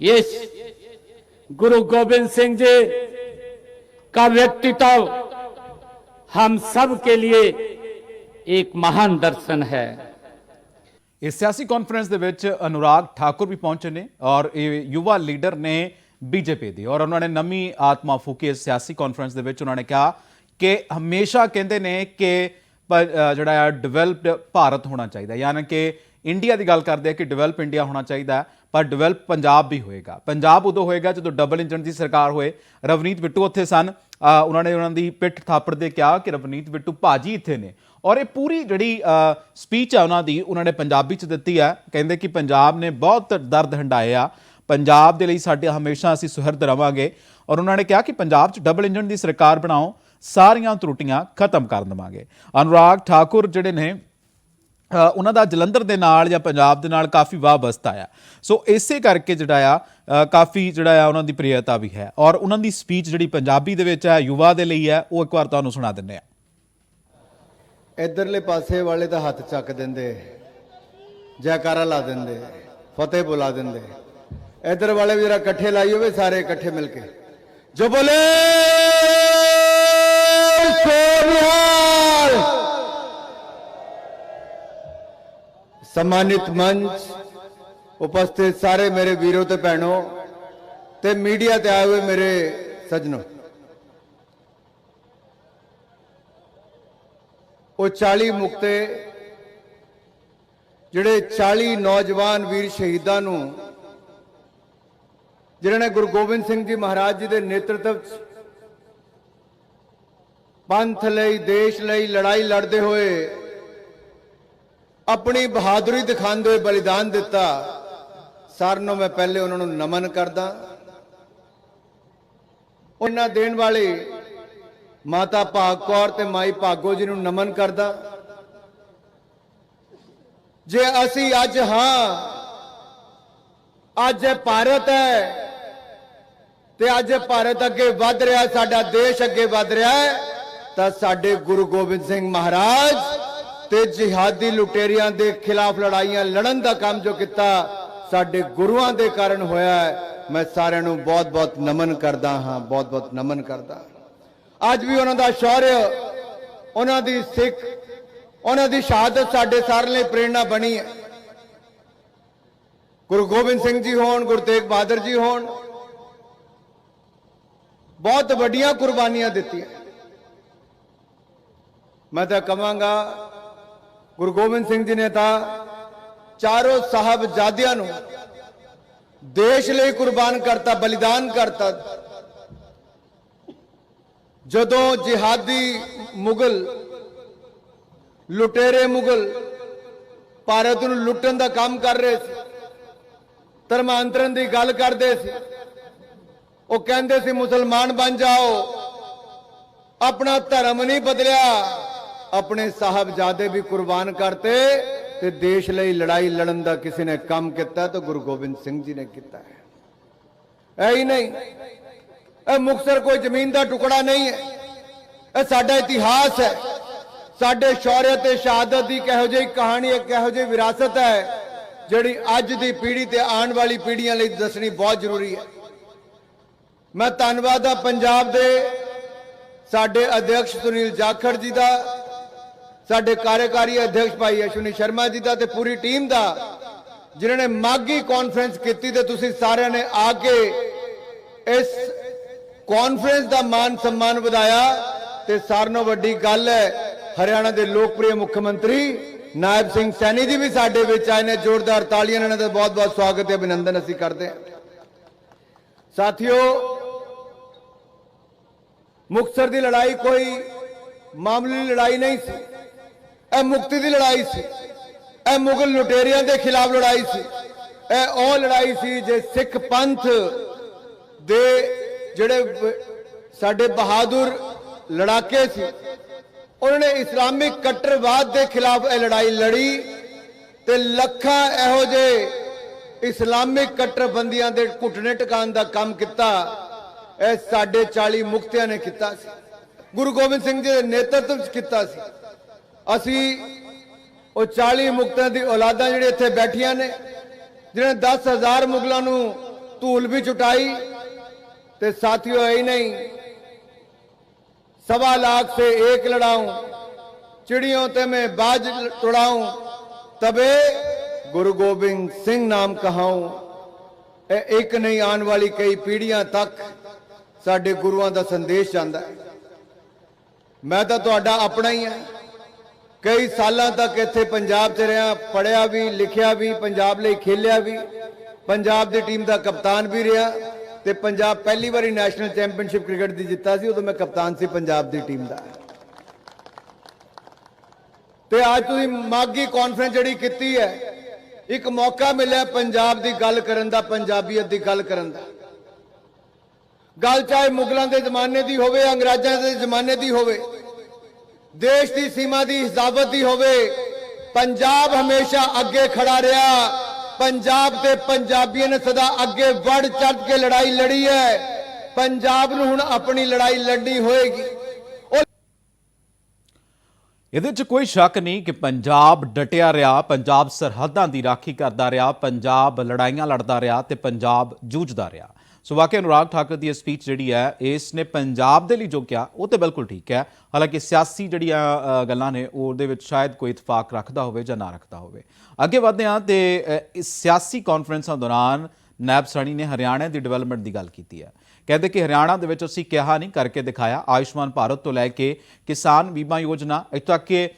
Speaker 2: ये गुरु गोविंद सिंह जी का व्यक्तित्व हम सब के लिए एक महान दर्शन है
Speaker 1: ਇਸ ਸਿਆਸੀ ਕਾਨਫਰੰਸ ਦੇ ਵਿੱਚ ਅਨੁਰਾਗ ਠਾਕੁਰ ਵੀ ਪਹੁੰਚੇ ਨੇ ਔਰ ਇਹ ਯੁਵਾ ਲੀਡਰ ਨੇ ਬੀਜੇਪੀ ਦੀ ਔਰ ਉਹਨਾਂ ਨੇ ਨਵੀਂ ਆਤਮਾ ਫੂਕੀ ਇਸ ਸਿਆਸੀ ਕਾਨਫਰੰਸ ਦੇ ਵਿੱਚ ਉਹਨਾਂ ਨੇ ਕਿਹਾ ਕਿ ਹਮੇਸ਼ਾ ਕਹਿੰਦੇ ਨੇ ਕਿ ਪ- ਅ, ਜਿਹੜਾ ਹੈ ਡਿਵੈਲਪਡ ਭਾਰਤ ਹੋਣਾ ਚਾਹੀਦਾ ਯਾਨੀ ਕਿ ਇੰਡੀਆ ਦੀ ਗੱਲ ਕਰਦੇ ਆ ਕਿ ਡਿਵੈਲਪ ਇੰਡੀਆ ਹੋਣਾ ਚਾਹੀਦਾ ਪਰ ਡਿਵੈਲਪ ਪੰਜਾਬ ਵੀ ਹੋਏਗਾ। ਪੰਜਾਬ ਉਦੋਂ ਹੋਏਗਾ ਜਦੋਂ ਡਬਲ ਇੰਜਨ ਦੀ ਸਰਕਾਰ ਹੋਏ। ਰਵਨੀਤ ਬਿੱਟੂ ਉੱਥੇ ਸਨ। ਉਹਨਾਂ ਨੇ ਉਹਨਾਂ ਦੀ ਪਿੱਠ ਥਾਪੜ ਦੇ ਕਿਹਾ ਕਿ ਰਵਨੀਤ ਬਿੱਟੂ ਭਾਜੀ ਇੱਥੇ ਨੇ। ਔਰ ਇਹ ਪੂਰੀ ਜਿਹੜੀ ਸਪੀਚ ਹੈ ਉਹਨਾਂ ਦੀ, ਉਹਨਾਂ ਨੇ ਪੰਜਾਬੀ ਚ ਦਿੱਤੀ ਹੈ। ਕਹਿੰਦੇ ਕਿ ਪੰਜਾਬ ਨੇ ਬਹੁਤ ਦਰਦ ਹੰਡਾਏ ਆ। ਪੰਜਾਬ ਦੇ ਲਈ ਸਾਡੇ ਹਮੇਸ਼ਾ ਅਸੀਂ ਸੁਹਿਰਦ ਰਵਾਂਗੇ। ਔਰ ਉਹਨਾਂ ਨੇ ਕਿਹਾ ਕਿ ਪੰਜਾਬ 'ਚ ਡਬਲ ਇੰਜਨ ਦੀ ਸਰਕਾਰ ਬਣਾਓ, ਸਾਰੀਆਂ ਤਰੁੱਟੀਆਂ ਖਤਮ ਕਰ ਦੇਵਾਂਗੇ। ਅਨੁਰਾਗ ਠਾਕੁਰ ਜਿਹੜੇ ਨੇ ਉਹਨਾਂ ਦਾ ਜਲੰਧਰ ਦੇ ਨਾਲ ਜਾਂ ਪੰਜਾਬ ਦੇ ਨਾਲ ਕਾਫੀ ਵਾਬਸਤਾ ਆ ਸੋ ਇਸੇ ਕਰਕੇ ਜਿਹੜਾ ਆ ਕਾਫੀ ਜਿਹੜਾ ਆ ਉਹਨਾਂ ਦੀ ਪ੍ਰਿਯਤਾ ਵੀ ਹੈ ਔਰ ਉਹਨਾਂ ਦੀ ਸਪੀਚ ਜਿਹੜੀ ਪੰਜਾਬੀ ਦੇ ਵਿੱਚ ਹੈ, ਯੁਵਾ ਦੇ ਲਈ ਹੈ, ਉਹ ਇੱਕ ਵਾਰ ਤੁਹਾਨੂੰ ਸੁਣਾ ਦਿੰਦੇ ਆ
Speaker 3: ਇਧਰਲੇ ਪਾਸੇ ਵਾਲੇ ਤਾਂ ਹੱਥ ਚੱਕ ਦਿੰਦੇ, ਜੈਕਾਰਾ ਲਾ ਦਿੰਦੇ, ਫਤਿਹ ਬੁਲਾ ਦਿੰਦੇ। ਇਧਰ ਵਾਲੇ ਵੀ ਜਰਾ ਇਕੱਠੇ ਲਾਈ ਹੋਵੇ, ਸਾਰੇ ਇਕੱਠੇ ਮਿਲ ਕੇ। ਜੋ ਬੋਲੇ! ਸਨਮਾਨਿਤ ਮੰਚ ਉਪਸਥਿਤ ਸਾਰੇ ਮੇਰੇ ਵੀਰੋ ਤੇ ਭੈਣੋ ਤੇ ਮੀਡੀਆ ਤੇ ਆਏ ਹੋਏ ਮੇਰੇ ਸੱਜਣੋ। ਉਹ 40 ਮੁਕਤੇ, ਜਿਹੜੇ 40 ਨੌਜਵਾਨ ਵੀਰ ਸ਼ਹੀਦਾਂ ਨੂੰ ਜਿਨ੍ਹਾਂ ਨੇ ਗੁਰੂ ਗੋਬਿੰਦ ਸਿੰਘ ਜੀ ਮਹਾਰਾਜ ਜੀ ਦੇ ਨੇਤਰਤਵ ਚ ਪੰਥ ਲਈ, ਦੇਸ਼ ਲਈ ਲੜਾਈ ਲੜਦੇ ਹੋਏ ਆਪਣੀ ਬਹਾਦਰੀ ਦਿਖਾਉਂਦੇ ਹੋਏ ਬਲੀਦਾਨ ਦਿੱਤਾ, ਸਾਰਿਆਂ ਨੂੰ ਮੈਂ ਪਹਿਲੇ ਉਹਨਾਂ ਨੂੰ ਨਮਨ ਕਰਦਾ। ਉਹਨਾਂ ਦੇਣ ਵਾਲੇ ਮਾਤਾ ਭਾਗ ਕੌਰ ਤੇ ਮਾਈ ਭਾਗੋ ਜੀ ਨੂੰ ਨਮਨ ਕਰਦਾ। ਜੇ ਅਸੀਂ ਅੱਜ ਹਾਂ, ਅੱਜ ਭਾਰਤ ਹੈ ਤੇ ਅੱਜ ਭਾਰਤ ਅੱਗੇ ਵੱਧ ਰਿਹਾ, ਸਾਡਾ ਦੇਸ਼ ਅੱਗੇ ਵੱਧ ਰਿਹਾ ਹੈ, ਤਾਂ ਸਾਡੇ ਗੁਰੂ ਗੋਬਿੰਦ ਸਿੰਘ ਮਹਾਰਾਜ ਤੇ ਜਿਹਾਦੀ ਲੁਟੇਰੀਆਂ ਦੇ ਖਿਲਾਫ ਲੜਾਈਆਂ ਲੜਨ ਦਾ ਕੰਮ ਜੋ ਕੀਤਾ, ਸਾਡੇ ਗੁਰੂਆਂ ਦੇ ਕਾਰਨ ਹੋਇਆ ਹੈ। ਮੈਂ ਸਾਰਿਆਂ ਨੂੰ ਬਹੁਤ-ਬਹੁਤ ਨਮਨ ਕਰਦਾ ਹਾਂ, ਬਹੁਤ-ਬਹੁਤ ਨਮਨ ਕਰਦਾ ਹਾਂ। ਅੱਜ ਵੀ ਉਹਨਾਂ ਦਾ ਸ਼ੌਰਯ ਉਹਨਾਂ ਦੀ ਸਿੱਖ, ਉਹਨਾਂ ਦੀ ਸ਼ਹਾਦਤ ਸਾਡੇ ਸਾਰਿਆਂ ਲਈ ਪ੍ਰੇਰਣਾ ਬਣੀ ਹੈ। ਗੁਰੂ ਗੋਬਿੰਦ ਸਿੰਘ ਜੀ ਹੋਣ, ਗੁਰੂ ਤੇਗ ਬਹਾਦਰ ਜੀ ਹੋਣ, ਬਹੁਤ ਵੱਡੀਆਂ ਕੁਰਬਾਨੀਆਂ ਦਿੱਤੀਆਂ। ਮੈਂ ਤਾਂ ਕਹਾਂਗਾ ਗੁਰੂ ਗੋਬਿੰਦ ਸਿੰਘ ਜੀ ਨੇ ਤਾਂ ਚਾਰੋਂ ਸਾਹਿਬਜ਼ਾਦਿਆਂ ਨੂੰ ਦੇਸ਼ ਲਈ ਕੁਰਬਾਨ ਕਰਤਾ, ਬਲੀਦਾਨ ਕਰਤਾ। ਜਦੋਂ ਜਿਹਾਦੀ ਮੁਗਲ, ਲੁਟੇਰੇ ਮੁਗਲ ਭਾਰਤ ਨੂੰ ਲੁੱਟਣ ਦਾ ਕੰਮ ਕਰ ਰਹੇ ਸੀ, ਧਰਮਾਂਤਰਨ ਦੀ ਗੱਲ ਕਰਦੇ ਸੀ, ਉਹ ਕਹਿੰਦੇ ਸੀ, ਮੁਸਲਮਾਨ ਬਣ ਜਾਓ, ਆਪਣਾ ਧਰਮ ਨਹੀਂ ਬਦਲਿਆ। ਆਪਣੇ ਸਾਹਿਬਜ਼ਾਦੇ ਵੀ ਕੁਰਬਾਨ ਕਰਤੇ ਤੇ ਦੇਸ਼ ਲਈ ਲੜਾਈ ਲੜਨ ਦਾ ਕਿਸੇ ਨੇ ਕੰਮ ਕੀਤਾ ਤਾਂ ਗੁਰੂ ਗੋਬਿੰਦ ਸਿੰਘ ਜੀ ਨੇ ਕੀਤਾ ਹੈ। ਐ ਹੀ ਨਹੀਂ। ਇਹ ਮੁਕਤਸਰ ਕੋਈ ਜ਼ਮੀਨ ਦਾ ਟੁਕੜਾ ਨਹੀਂ ਹੈ। ਇਹ ਸਾਡਾ ਇਤਿਹਾਸ ਹੈ। ਸਾਡੇ ਸ਼ੌਰਯ ਤੇ ਸ਼ਹਾਦਤ ਦੀ ਕਿਹੋ ਜਿਹੀ ਕਹਾਣੀ ਹੈ, ਕਿਹੋ ਜਿਹੀ ਵਿਰਾਸਤ ਹੈ, ਜਿਹੜੀ ਅੱਜ ਦੀ ਪੀੜ੍ਹੀ ਤੇ ਆਉਣ ਵਾਲੀ ਪੀੜ੍ਹੀਆਂ ਲਈ ਦੱਸਣੀ ਬਹੁਤ ਜ਼ਰੂਰੀ ਹੈ। ਮੈਂ ਧੰਨਵਾਦ ਆ ਪੰਜਾਬ ਦੇ ਸਾਡੇ ਅਧਿਕਸ਼ ਸੁਨੀਲ ਜਾਖੜ ਜੀ ਦਾ ਸਾਡੇ ਕਾਰਜਕਾਰੀ ਅਧਿਕਸ਼ ਭਾਈ ਅਸ਼ਵਨੀ ਸ਼ਰਮਾ ਜੀ ਦਾ ਤੇ ਪੂਰੀ ਟੀਮ ਦਾ, ਜਿਨ੍ਹਾਂ ਨੇ ਮਾਗੀ ਕਾਨਫਰੰਸ ਕੀਤੀ ਤੇ ਤੁਸੀਂ ਸਾਰਿਆਂ ਨੇ ਆ ਕੇ ਇਸ ਕਾਨਫਰੰਸ ਦਾ ਮਾਨ ਸਨਮਾਨ ਵਧਾਇਆ ਤੇ ਸਾਰਿਆਂ ਨਾਲੋਂ ਵੱਡੀ ਗੱਲ ਹੈ, ਹਰਿਆਣਾ ਦੇ ਲੋਕਪ੍ਰਿਯ ਮੁੱਖ ਮੰਤਰੀ ਨਾਇਬ ਸਿੰਘ ਸੈਣੀ ਜੀ ਵੀ ਸਾਡੇ ਵਿੱਚ ਆਏ ਨੇ, ਜ਼ੋਰਦਾਰ ਤਾਲੀਆਂ ਨਾਲ ਇਹਨਾਂ ਦਾ ਬਹੁਤ ਬਹੁਤ ਸਵਾਗਤ ਤੇ ਅਭਿਨੰਦਨ ਅਸੀਂ ਕਰਦੇ ਹਾਂ। ਸਾਥੀਓ, ਮੁਕਤਸਰ ਦੀ ਲੜਾਈ ਕੋਈ ਮਾਮੂਲੀ ਲੜਾਈ ਨਹੀਂ ਸੀ। ਇਹ ਮੁਕਤੀ ਦੀ ਲੜਾਈ ਸੀ। ਇਹ ਮੁਗਲ ਲੁਟੇਰਿਆਂ ਦੇ ਖਿਲਾਫ ਲੜਾਈ ਸੀ। ਇਹ ਉਹ ਲੜਾਈ ਸੀ ਜੇ ਸਿੱਖ ਪੰਥ ਦੇ ਜਿਹੜੇ ਸਾਡੇ ਬਹਾਦਰ ਲੜਾਕੇ ਸੀ, ਉਹਨਾਂ ਨੇ ਇਸਲਾਮਿਕ ਕੱਟਰਵਾਦ ਦੇ ਖਿਲਾਫ ਇਹ ਲੜਾਈ ਲੜੀ ਤੇ ਲੱਖਾਂ ਇਹੋ ਜਿਹੇ ਇਸਲਾਮਿਕ ਕੱਟਰਬੰਦੀਆਂ ਦੇ ਘੁੱਟਣੇ ਟਿਕਾਣ ਦਾ ਕੰਮ ਕੀਤਾ। ਇਹ ਸਾਡੇ 40 ਮੁਕਤਿਆਂ ਨੇ ਕੀਤਾ ਸੀ। ਗੁਰੂ ਗੋਬਿੰਦ ਸਿੰਘ ਜੀ ਦੇ ਨੇਤਰਤਵ ਵਿੱਚ ਕੀਤਾ ਸੀ। ਅਸੀਂ ਉਹ 40 ਮੁਕਤਿਆਂ ਦੀ ਔਲਾਦਾਂ ਜਿਹੜੇ ਇੱਥੇ ਬੈਠੀਆਂ ਨੇ ਜਿਨ੍ਹਾਂ ਨੇ 10000 ਮੁਗਲਾਂ ਨੂੰ ਧੂਲ ਵੀ ਚੁਟਾਈ ਤੇ ਸਾਥੀਓ ਇਹ ਨਹੀਂ सवा लाख से एक लड़ाऊं चिड़ियों ते मैं बाज उड़ाऊं तबे गुरु गोबिंद सिंह नाम कहाऊं ਇਹ ਇੱਕ ਨਹੀਂ ਆਉਣ ਵਾਲੀ ਕਈ ਪੀੜ੍ਹੀਆਂ ਤੱਕ ਸਾਡੇ ਗੁਰੂਆਂ ਦਾ ਸੰਦੇਸ਼ ਜਾਂਦਾ ਹੈ ਮੈਂ ਤਾਂ ਤੁਹਾਡਾ ਆਪਣਾ ਹੀ ਹਾਂ ਕਈ ਸਾਲਾਂ ਤੱਕ ਇੱਥੇ ਪੰਜਾਬ 'ਚ ਰਿਹਾ ਪੜਿਆ ਵੀ, ਲਿਖਿਆ ਵੀ, ਪੰਜਾਬ ਲਈ ਖੇਲਿਆ ਵੀ। ਪੰਜਾਬ ਦੀ ਟੀਮ ਦਾ ਕਪਤਾਨ ਵੀ ਰਿਹਾ ਤੇ ਪੰਜਾਬ ਪਹਿਲੀ ਵਾਰੀ ਨੈਸ਼ਨਲ ਚੈਂਪੀਅਨਸ਼ਿਪ ਕ੍ਰਿਕਟ ਦੀ ਜਿੱਤਾ ਸੀ, ਉਦੋਂ ਮੈਂ ਕਪਤਾਨ ਸੀ ਪੰਜਾਬ ਦੀ ਟੀਮ ਦਾ। ਤੇ ਅੱਜ ਤੁਸੀਂ ਮਾਗੀ ਕਾਨਫਰੰਸ ਜਿਹੜੀ ਕੀਤੀ ਹੈ, ਇੱਕ ਮੌਕਾ ਮਿਲਿਆ ਪੰਜਾਬ ਦੀ ਗੱਲ ਕਰਨ ਦਾ, ਪੰਜਾਬੀਅਤ ਦੀ ਗੱਲ ਕਰਨ ਦਾ। ਗੱਲ ਚਾਹੇ ਮੁਗਲਾਂ ਦੇ ਜ਼ਮਾਨੇ ਦੀ ਹੋਵੇ, ਅੰਗਰੇਜ਼ਾਂ ਦੇ ਜ਼ਮਾਨੇ ਦੀ ਹੋਵੇ ਦੇਸ਼ ਦੀ ਸੀਮਾ ਦੀ ਹਿਫਾਜ਼ਤ ਦੀ ਹੋਵੇ, ਪੰਜਾਬ ਹਮੇਸ਼ਾ ਅੱਗੇ ਖੜਾ ਰਿਹਾ। ਪੰਜਾਬ ਤੇ ਪੰਜਾਬੀਆਂ ਨੇ ਸਦਾ ਅੱਗੇ ਵੱਧ ਚੜ ਕੇ ਲੜਾਈ ਲੜੀ ਹੈ। ਪੰਜਾਬ ਨੂੰ ਹੁਣ ਆਪਣੀ ਲੜਾਈ ਲੜਨੀ ਹੋਏਗੀ।
Speaker 1: ਇਹਦੇ 'ਚ ਕੋਈ ਸ਼ੱਕ ਨਹੀਂ ਕਿ ਪੰਜਾਬ ਡਟਿਆ ਰਿਹਾ, ਪੰਜਾਬ ਸਰਹੱਦਾਂ ਦੀ ਰਾਖੀ ਕਰਦਾ ਰਿਹਾ, ਪੰਜਾਬ ਲੜਾਈਆਂ ਲੜਦਾ ਰਿਹਾ ਤੇ ਪੰਜਾਬ ਜੂਝਦਾ ਰਿਹਾ। ਸੋ ਵਾਕਿਆ ਅਨੁਰਾਗ ਠਾਕੁਰ ਦੀ ਇਹ ਸਪੀਚ ਜਿਹੜੀ ਹੈ ਇਸ ਨੇ ਪੰਜਾਬ ਦੇ ਲਈ ਜੋ ਕਿਹਾ, ਉਹ ਤੇ ਬਿਲਕੁਲ ਠੀਕ ਹੈ। ਹਾਲਾਂਕਿ ਸਿਆਸੀ ਜਿਹੜੀਆਂ ਗੱਲਾਂ ਨੇ, ਉਹਦੇ ਵਿੱਚ ਸ਼ਾਇਦ ਕੋਈ ਇਤਫਾਕ ਰੱਖਦਾ ਹੋਵੇ ਜਾਂ ਨਾ ਰੱਖਦਾ ਹੋਵੇ। ਅੱਗੇ ਵਧਦੇ ਹਾਂ ਤੇ ਇਸ ਸਿਆਸੀ ਕਾਨਫਰੰਸਾਂ ਦੌਰਾਨ ਨਾਇਬ ਸੈਣੀ ਨੇ ਹਰਿਆਣਾ ਦੀ ਡਿਵੈਲਪਮੈਂਟ ਦੀ ਗੱਲ ਕੀਤੀ ਹੈ। ਕਹਿੰਦੇ ਕਿ ਹਰਿਆਣਾ ਦੇ ਵਿੱਚ ਅਸੀਂ ਕਿਹਾ ਨਹੀਂ, ਕਰਕੇ ਦਿਖਾਇਆ, ਆਯੁਸ਼ਮਾਨ ਭਾਰਤ ਤੋਂ ਲੈ ਕੇ ਕਿਸਾਨ ਬੀਮਾ ਯੋਜਨਾ, ਇੱਥੋਂ ਤੱਕ ਕਿ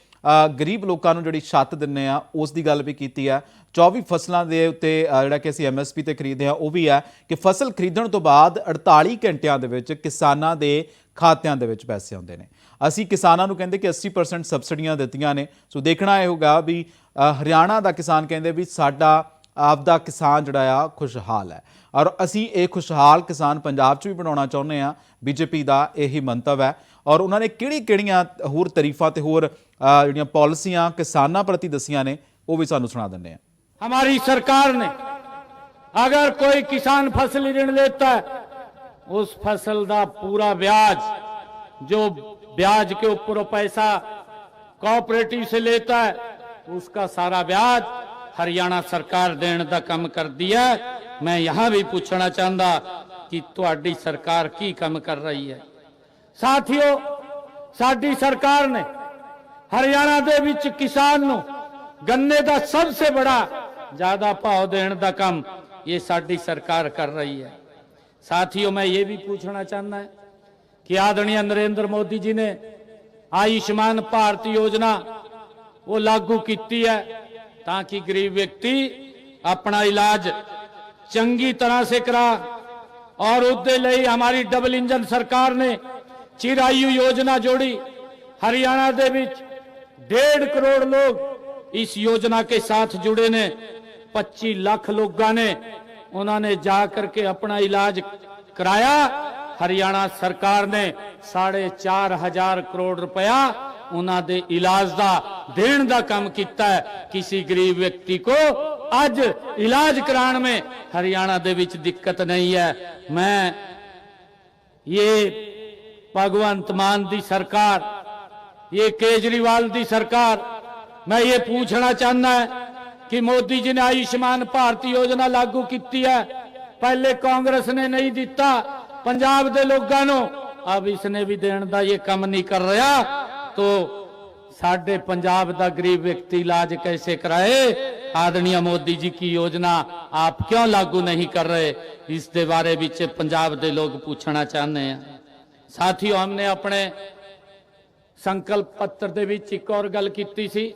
Speaker 1: ਗਰੀਬ ਲੋਕਾਂ ਨੂੰ ਜਿਹੜੀ ਛੱਤ ਦਿੰਨੇ ਆ ਉਸ ਦੀ ਗੱਲ ਵੀ ਕੀਤੀ ਹੈ 24 ਫਸਲਾਂ ਦੇ ਉੱਤੇ ਜਿਹੜਾ ਕਿ ਅਸੀਂ ਐਮਐਸਪੀ ਤੇ ਖਰੀਦਦੇ ਆ, ਉਹ ਵੀ ਹੈ ਕਿ ਫਸਲ ਖਰੀਦਣ ਤੋਂ ਬਾਅਦ 48 ਘੰਟਿਆਂ ਦੇ ਵਿੱਚ ਕਿਸਾਨਾਂ ਦੇ ਖਾਤਿਆਂ ਦੇ ਵਿੱਚ ਪੈਸੇ ਆਉਂਦੇ ਨੇ। ਅਸੀਂ ਕਿਸਾਨਾਂ ਨੂੰ ਕਹਿੰਦੇ ਕਿ 80% ਸਬਸਿਡੀਆਂ ਦਿੱਤੀਆਂ ਨੇ। ਸੋ ਦੇਖਣਾ ਇਹ ਹੋਗਾ ਵੀ ਹਰਿਆਣਾ ਦਾ ਕਿਸਾਨ ਕਹਿੰਦੇ ਵੀ ਸਾਡਾ ਆਪਦਾ ਕਿਸਾਨ ਜਿਹੜਾ ਆ, ਖੁਸ਼ਹਾਲ ਹੈ। ਔਰ ਅਸੀਂ ਇਹ ਖੁਸ਼ਹਾਲ ਕਿਸਾਨ ਪੰਜਾਬ 'ਚ ਵੀ ਬਣਾਉਣਾ ਚਾਹੁੰਦੇ ਆ। ਬੀਜੇਪੀ ਦਾ ਇਹੀ ਮੰਤਵ ਹੈ। ਔਰ ਉਹਨਾਂ ਨੇ ਕਿਹੜੀ ਕਿਹੜੀਆਂ ਹੋਰ ਤਾਰੀਫਾਂ ਤੇ ਹੋਰ ਜਿਹੜੀਆਂ ਪਾਲਿਸੀਆਂ ਕਿਸਾਨਾਂ ਪ੍ਰਤੀ ਦਸੀਆਂ ਨੇ ਉਹ ਵੀ ਸਾਨੂੰ ਸੁਣਾ ਦਿੰਦੇ ਆ
Speaker 2: हमारी सरकार ने अगर कोई किसान फसल ऋण लेता है उस फसल का पूरा ब्याज जो ब्याज के ऊपर वो पैसा कोऑपरेटिव से लेता है उसका सारा ब्याज हरियाणा सरकार देने का काम कर दिया है मैं यहां भी पूछना चाहता कि ਤੁਹਾਡੀ सरकार की काम कर रही है ਸਾਥੀਓ ਸਾਡੀ ਸਰਕਾਰ ਨੇ ਹਰਿਆਣਾ ਦੇ ਵਿੱਚ ਕਿਸਾਨ ਨੂੰ ਗੰਨੇ ਦਾ ਸਭ ਤੋਂ ਬੜਾ ਜ਼ਿਆਦਾ ਭਾਅ ਦੇਣ ਦਾ ਕੰਮ ਇਹ ਸਾਡੀ ਸਰਕਾਰ ਕਰ ਰਹੀ ਹੈ ਸਾਥੀਓ ਮੈਂ ਇਹ ਵੀ ਪੁੱਛਣਾ ਚਾਹੁੰਦਾ ਹੈ कि आदरणीय नरेंद्र मोदी जी ने आयुष्मान भारत योजना वो लागू की है ताकि गरीब व्यक्ति अपना इलाज चंगी तरह से करा और उसके लिए हमारी डबल इंजन सरकार ने चिरायु योजना जोड़ी हरियाणा ਦੇ ਵਿੱਚ डेढ़ करोड़ लोग इस योजना के साथ जुड़े ने 25 ਲੱਖ ਲੋਕਾਂ ਨੇ ਉਹਨਾਂ ਨੇ ਜਾ ਕਰਕੇ ਆਪਣਾ ਇਲਾਜ ਕਰਾਇਆ ਹਰਿਆਣਾ ਸਰਕਾਰ ਨੇ 4.5 ਕਰੋੜ ਰੁਪਇਆ ਉਹਨਾਂ ਦੇ ਇਲਾਜ ਦਾ ਦੇਣ ਦਾ ਕੰਮ ਕੀਤਾ ਹੈ ਕਿਸੇ ਗਰੀਬ ਵਿਅਕਤੀ ਕੋ ਅੱਜ ਇਲਾਜ ਕਰਾਉਣ में ਹਰਿਆਣਾ ਦੇ ਵਿੱਚ ਦਿੱਕਤ ਨਹੀਂ ਹੈ ਮੈਂ ਇਹ ਭਗਵੰਤ ਮਾਨ ਦੀ ਸਰਕਾਰ ये केजरीवाल की सरकार मैं ये पूछना चाहना है कि मोदी जी ने आयुष्मान भारत योजना लागू की है पहले कांग्रेस ने नहीं दिता पंजाब के लोगों अब इसने भी देने का ये कम नहीं कर रहा तो साढ़े पंजाब का गरीब व्यक्ति इलाज कैसे कराए आदरणीय मोदी जी की योजना आप क्यों लागू नहीं कर रहे इसके बारे में पंजाब के लोग पूछना चाहते हैं साथियों हमने अपने ਸੰਕਲਪ ਪੱਤਰ ਦੇ ਵਿੱਚ ਇੱਕ ਹੋਰ ਗੱਲ ਕੀਤੀ ਸੀ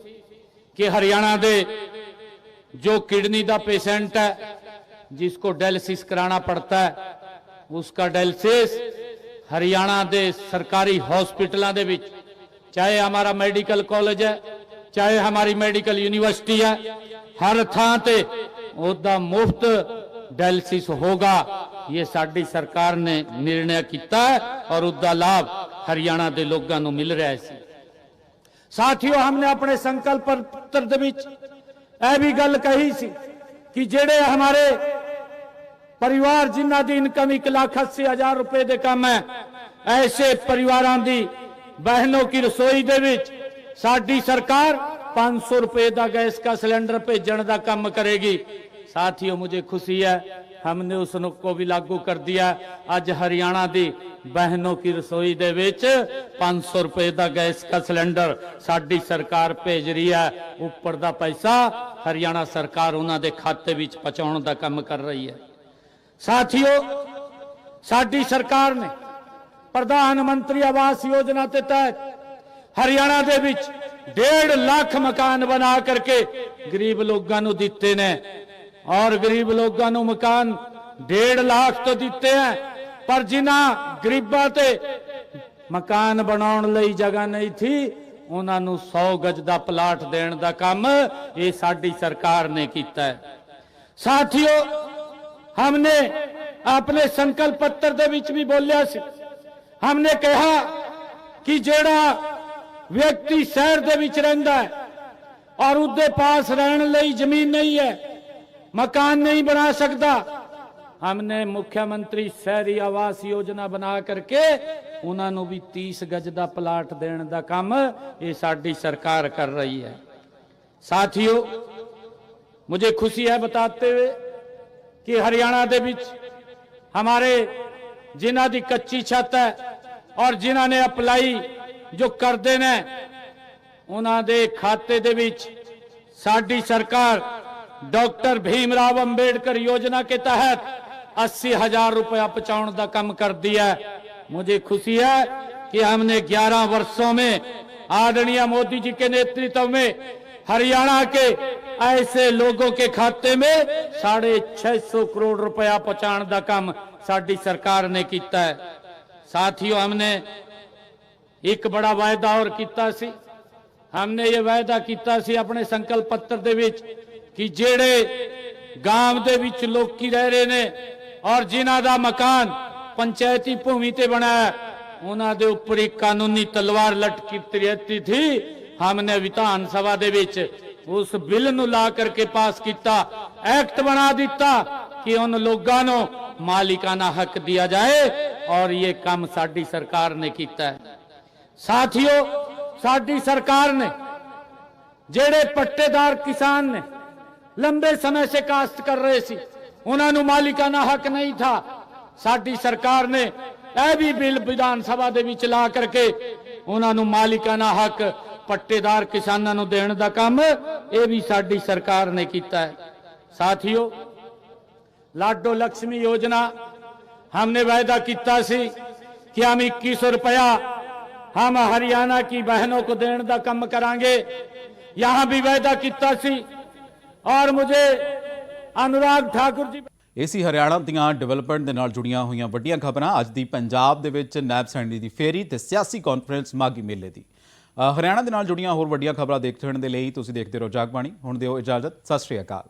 Speaker 2: ਕਿ ਹਰਿਆਣਾ ਦੇ ਜੋ ਕਿਡਨੀ ਦਾ ਪੇਸ਼ੈਂਟ ਹੈ ਜਿਸ ਕੋ ਡਾਇਲਿਸਿਸ कराना पड़ता है उसका डायलिसिस ਹਰਿਆਣਾ ਦੇ ਸਰਕਾਰੀ ਹਸਪੀਟਲਾਂ ਦੇ ਵਿੱਚ ਚਾਹੇ ਹਮਾਰਾ ਮੈਡੀਕਲ ਕਾਲਜ ਹੈ ਚਾਹੇ ਹਮਾਰੀ ਮੈਡੀਕਲ ਯੂਨੀਵਰਸਿਟੀ ਹੈ ਹਰ ਥਾਂ ਤੇ ਉਹਦਾ ਮੁਫਤ ਡਾਇਲਿਸਿਸ ਹੋਗਾ ਇਹ ਸਾਡੀ ਸਰਕਾਰ ਨੇ ਨਿਰਣय ਕੀਤਾ ਹੈ ਔਰ ਉਹਦਾ ਲਾਭ ਹਰਿਆਣਾ ਦੇ ਲੋਕਾਂ ਨੂੰ ਮਿਲ ਰਿਹਾ ਸੀ ਸਾਥੀਓ ਹਮਨੇ ਆਪਣੇ ਸੰਕਲਪ ਪੱਤਰ ਦੇ ਵਿੱਚ ਇਹ ਵੀ ਗੱਲ ਕਹੀ ਸੀ ਕਿ ਜਿਹੜੇ ਹਮਾਰੇ ਪਰਿਵਾਰ ਜਿਨ੍ਹਾਂ ਦੀ ਇਨਕਮ 1 ਲੱਖ 80 ਹਜ਼ਾਰ ਰੁਪਏ ਦੇ ਕੰਮ ਹੈ ਐਸੇ ਪਰਿਵਾਰਾਂ ਦੀ ਬਹਿਨੋਂ ਕੀ ਰਸੋਈ ਦੇ ਵਿੱਚ ਸਾਡੀ ਸਰਕਾਰ 500 ਰੁਪਏ ਦਾ ਗੈਸ ਦਾ ਸਿਲੰਡਰ ਭੇਜਣ ਦਾ ਕੰਮ ਕਰੇਗੀ ਸਾਥੀਓ ਮੁਝੇ ਖੁਸ਼ੀ ਹੈ हमने उसको को भी लागू कर दिया ਅੱਜ ਹਰਿਆਣਾ ਦੀ ਬਹਿਨੋਂ ਕੀ ਰਸੋਈ ਦੇ ਵਿੱਚ 500 ਰੁਪਏ ਦਾ ਗੈਸ ਦਾ ਸਿਲੰਡਰ ਸਾਡੀ ਸਰਕਾਰ ਭੇਜ ਰਹੀ ਹੈ ਉੱਪਰ ਦਾ ਪੈਸਾ ਹਰਿਆਣਾ ਸਰਕਾਰ ਉਹਨਾਂ ਦੇ ਖਾਤੇ ਵਿੱਚ ਪਹੁੰਚਾਉਣ ਦਾ ਕੰਮ ਕਰ ਰਹੀ ਹੈ ਸਾਥੀਓ ਸਾਡੀ ਸਰਕਾਰ ਨੇ ਪ੍ਰਧਾਨ ਮੰਤਰੀ ਆਵਾਸ ਯੋਜਨਾ ਦੇ ਤਹਿਤ ਹਰਿਆਣਾ ਦੇ ਵਿੱਚ 1.5 ਲੱਖ ਮਕਾਨ ਬਣਾ ਕਰਕੇ ਗਰੀਬ ਲੋਕਾਂ ਨੂੰ ਦਿੱਤੇ ਨੇ ਔਰ ਗਰੀਬ ਲੋਕਾਂ ਨੂੰ ਮਕਾਨ 1.5 ਲੱਖ ਤੋਂ ਦਿੱਤੇ ਹੈ ਪਰ ਜਿਨ੍ਹਾਂ ਗਰੀਬਾਂ ਤੇ ਮਕਾਨ ਬਣਾਉਣ ਲਈ ਜਗ੍ਹਾ ਨਹੀਂ ਥੀ ਉਹਨਾਂ ਨੂੰ 100 ਗਜ ਦਾ ਪਲਾਟ ਦੇਣ ਦਾ ਕੰਮ ਇਹ ਸਾਡੀ ਸਰਕਾਰ ਨੇ ਕੀਤਾ ਹੈ ਸਾਥੀਓ हमने अपने संकल्प पत्र ਦੇ ਵਿੱਚ ਵੀ ਬੋਲਿਆ ਸੀ हमने ਕਿਹਾ ਕਿ ਜਿਹੜਾ ਵਿਅਕਤੀ ਸ਼ਹਿਰ ਦੇ ਵਿੱਚ ਰਹਿੰਦਾ ਹੈ ਔਰ ਉਹਦੇ ਪਾਸ ਰਹਿਣ ਲਈ ਜ਼ਮੀਨ ਨਹੀਂ ਹੈ मकान नहीं बना सकता हमने मुख्यमंत्री शहरी आवास योजना बना करके उन्होंने भी 30 गज का प्लाट देने का काम ये साड़ी सरकार कर रही है साथियों मुझे खुशी है बताते हुए कि हरियाणा के बीच हमारे जिन्हों की कच्ची छत है और जिन्होंने अप्लाई जो करते हैं उन्होंने खाते के साड़ी सरकार ਡਾਕਟਰ ਭੀਮ ਰਾਵ ਅੰਬੇਡਕਰ योजना के तहत अस्सी हजार रुपया पहुंचाने का काम कर दिया है मुझे खुशी है कि हमने 11 वर्षों में आदरणीय मोदी जी के नेतृत्व में हरियाणा के ऐसे लोगों के खाते में साढ़े छह सौ करोड़ रुपया पहुंचाने का काम साडी सरकार ने किया है साथियों हमने ਇੱਕ ਬੜਾ ਵਾਅਦਾ ਹੋਰ ਕੀਤਾ ਸੀ हमने ये वायदा ਕੀਤਾ ਸੀ ਆਪਣੇ ਸੰਕਲਪ ਪੱਤਰ ਦੇ ਵਿੱਚ ਕਿ ਜਿਹੜੇ ਗਾਂਵ ਦੇ ਵਿੱਚ ਲੋਕੀ ਰਹਿ ਰਹੇ ਨੇ ਔਰ ਜਿਨ੍ਹਾਂ ਦਾ ਮਕਾਨ ਪੰਚਾਇਤੀ ਭੂਮੀ ਤੇ ਬਣਾਇਆ ਉਹਨਾਂ ਦੇ ਉੱਪਰ ਇੱਕ ਕਾਨੂੰਨੀ ਤਲਵਾਰ ਲਟਕੀ ਰਹਤੀ ਥੀ। ਹਮਨੇ ਵਿਧਾਨ ਸਭਾ ਦੇ ਵਿੱਚ ਉਸ ਬਿੱਲ ਨੂੰ ਲਾ ਕਰਕੇ ਪਾਸ ਕੀਤਾ, ਐਕਟ ਬਣਾ ਦਿੱਤਾ ਕਿ ਉਹਨਾਂ ਲੋਕਾਂ ਨੂੰ ਮਾਲਿਕਾਨਾ ਹੱਕ ਦਿਆ ਜਾਏ ਔਰ ਇਹ ਕੰਮ ਸਾਡੀ ਸਰਕਾਰ ਨੇ ਕੀਤਾ ਹੈ। ਸਾਥੀਓ, ਸਾਡੀ ਸਰਕਾਰ ਨੇ ਜਿਹੜੇ ਪੱਟੇਦਾਰ ਕਿਸਾਨ ਨੇ ਲੰਬੇ ਸਮੇਂ ਸੇ ਕਾਸ਼ਤ ਕਰ ਰਹੇ ਸੀ। ਉਹਨਾਂ ਨੂੰ ਮਾਲਿਕਾਨਾ ਹੱਕ ਨਹੀਂ ਥਾ। ਸਾਡੀ ਸਰਕਾਰ ਨੇ ਇਹ ਵੀ ਬਿੱਲ ਵਿਧਾਨ ਸਭਾ ਦੇ ਵਿੱਚ ਲਾ ਕਰਕੇ ਉਹਨਾਂ ਨੂੰ ਮਾਲਿਕਾਨਾ ਹੱਕ, ਪੱਟੇਦਾਰ ਕਿਸਾਨਾਂ ਨੂੰ ਦੇਣ ਦਾ ਕੰਮ ਇਹ ਵੀ ਸਾਡੀ ਸਰਕਾਰ ਨੇ ਕੀਤਾ ਹੈ। ਸਾਥੀਓ लाडो लक्ष्मी योजना हमने वायदा किया सी कि हम इक्कीस रुपया हम हरियाणा की बहनों को देने का कम करा यहाँ भी वायदा किया सी ਔਰ ਮੁਝੇ ਅਨੁਰਾਗ ਠਾਕੁਰ
Speaker 1: ਜੀ ਏਸੀ ਹਰਿਆਣਾ ਦੀਆਂ ਡਿਵੈਲਪਮੈਂਟ ਦੇ ਨਾਲ ਜੁੜੀਆਂ ਹੋਈਆਂ ਵੱਡੀਆਂ ਖਬਰਾਂ। ਅੱਜ ਦੀ ਪੰਜਾਬ ਦੇ ਵਿੱਚ ਨੈਬ ਸੈਂਡੀ ਦੀ ਫੇਰੀ ਤੇ ਸਿਆਸੀ ਕਾਨਫਰੰਸ ਮਾਗੀ ਮੇਲੇ ਦੀ। ਹਰਿਆਣਾ ਦੇ ਨਾਲ ਜੁੜੀਆਂ ਹੋਰ ਵੱਡੀਆਂ ਖਬਰਾਂ ਦੇਖਣ ਦੇ ਲਈ ਤੁਸੀਂ ਦੇਖਦੇ ਰਹੋ ਜਾਗਬਾਣੀ। ਹੁਣ ਦਿਓ ਇਜਾਜ਼ਤ। ਸਤਿ ਸ਼੍ਰੀ ਅਕਾਲ।